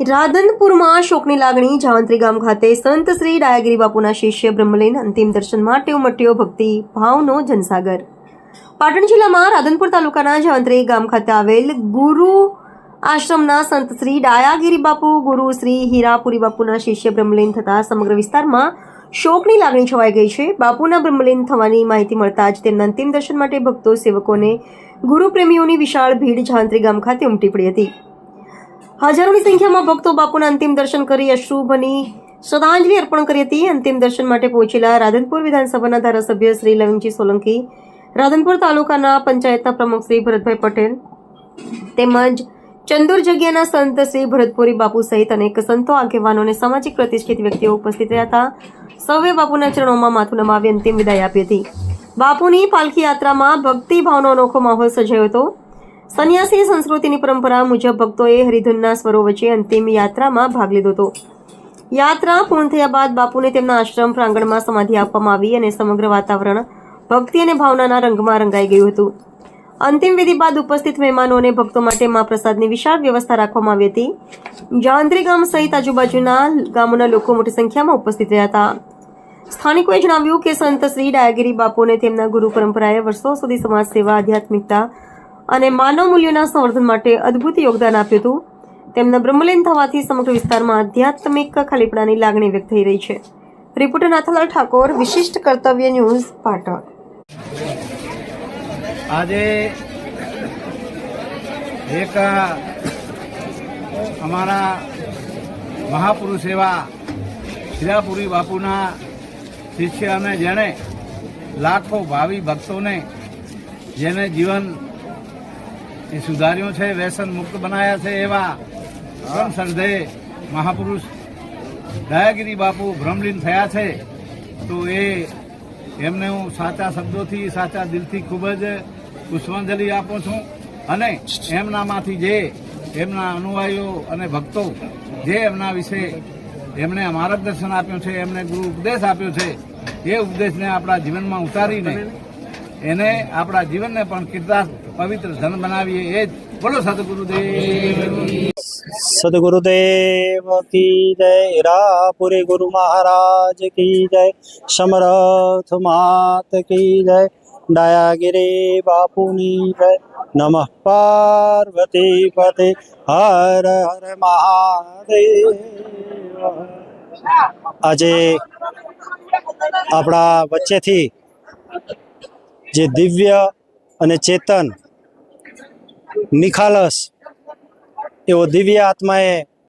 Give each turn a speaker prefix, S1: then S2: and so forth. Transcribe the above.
S1: રાધનપુરમાં શોકની લાગણી જાવંત્રી ગામ ખાતે સંત શ્રી ડાયાગીરી બાપુના શિષ્ય બ્રહ્મલીન અંતિમ દર્શન માટે ઉમટ્યો ભક્તિ ભાવનો જનસાગર. પાટણ જિલ્લામાં રાધનપુર તાલુકાના જાવંત્રી ગામ ખાતે આવેલ ગુરુ આશ્રમના સંત શ્રી ડાયાગીરી બાપુ, ગુરુ શ્રી હીરાપુરી બાપુના શિષ્ય બ્રહ્મલીન થતાં સમગ્ર વિસ્તારમાં શોકની લાગણી છવાઈ ગઈ છે. બાપુના બ્રહ્મલીન થવાની માહિતી મળતા જ તેમના અંતિમ દર્શન માટે ભક્તો, સેવકોને ગુરુપ્રેમીઓની વિશાળ ભીડ જાવંત્રી ગામ ખાતે ઉમટી પડી હતી. હજારોની સંખ્યામાં ભક્તો બાપુના અંતિમ દર્શન કરી અશુભની શ્રદ્ધાંજલિ અર્પણ કરી હતી. અંતિમ દર્શન માટે પહોંચેલા રાધનપુર વિધાનસભાના ધારાસભ્ય શ્રી લવિંગજી સોલંકી, રાધનપુર તાલુકાના પંચાયતના પ્રમુખ શ્રી ભરતભાઈ પટેલ તેમજ ચંદુર જગ્યાના સંત શ્રી ભરતપુરી બાપુ સહિત અનેક સંતો, આગેવાનો અને સામાજિક પ્રતિષ્ઠિત વ્યક્તિઓ ઉપસ્થિત રહ્યા હતા. સૌએ બાપુના ચરણોમાં માથું નમાવી અંતિમ વિદાય આપી હતી. બાપુની પાલખી યાત્રામાં ભક્તિભાવનો અનોખો માહોલ સર્જાયો હતો. સંન્યાસી સંસ્કૃતિની પરંપરા મુજબ ભક્તોએ હરિધનના સ્વરો વચ્ચે અંતિમ યાત્રામાં ભાગ લીધો હતો. યાત્રા પૂર્ણ થયા બાદ બાપુને તેમના આશ્રમ પ્રાંગણમાં સમાધિ આપવામાં આવી અને સમગ્ર વાતાવરણ ભક્તિ અને ભાવનાના રંગમાં રંગાઈ ગયું હતું. અંતિમ વિધિ બાદ ઉપસ્થિત મહેમાનો અને ભક્તો માટે મા પ્રસાદની વિશાળ વ્યવસ્થા રાખવામાં આવી હતી. જાંદ્રી ગામ સહિત આજુબાજુના ગામોના લોકો મોટી સંખ્યામાં ઉપસ્થિત રહ્યા હતા. સ્થાનિકોએ જણાવ્યું કે સંત શ્રી ડાયાગીરી બાપુને તેમના ગુરુ પરંપરાએ વર્ષો સુધી સમાજ સેવા, આધ્યાત્મિકતા અને માનવ મૂલ્યોના સંવર્ધન માટે અદ્ભુત યોગદાન આપ્યું હતું. તેમના બ્રહ્મલીન થવાથી સમગ્ર વિસ્તારમાં આધ્યાત્મિક ખાલીપણાની લાગણી વ્યક્ત થઈ રહી છે. રિપોર્ટર નાથાલાલ ઠાકોર, વિશિષ્ટ કર્તવ્ય ન્યૂઝ, પાટણ.
S2: આજે એક અમારા મહાપુરુષ એવા શિરાપુરી બાપુના શિષ્ય અને જેણે લાખો ભાવિ ભક્તોને જેને જીવન એ સુધાર્યું છે, વ્યસન મુક્ત બનાયા છે એવા પરમ શ્રદ્ધે મહાપુરુષ દયાગીરી બાપુ ભ્રમલીન થયા છે. તો એ એમને હું સાચા શબ્દોથી, સાચા દિલથી ખૂબ જ પુષ્પાંજલિ આપું છું અને એમનામાંથી જે એમના અનુયાયીઓ અને ભક્તો જે એમના વિશે એમણે માર્ગદર્શન આપ્યું છે એમને ગુરુ ઉપદેશ આપ્યો છે, એ ઉપદેશને આપણા જીવનમાં ઉતારીને એને આપણા જીવનને પણ કીર્તાર્થ પવિત્ર ધન બનાવીએ. એ જ. બોલો સદગુરુદેવ.
S3: સદગુરુદેવ કી જય, હીરાપુરી ગુરુ મહારાજ કી જય, સમરથ માત કી જય ડાયાગીરી બાપુની જય, નમઃ પાર્વતી પતે, હર હર મહાદેવ. આજે આપણા વચ્ચેથી જે દિવ્ય અને ચેતન નિખાલસ એવો દિવ્ય આત્માએ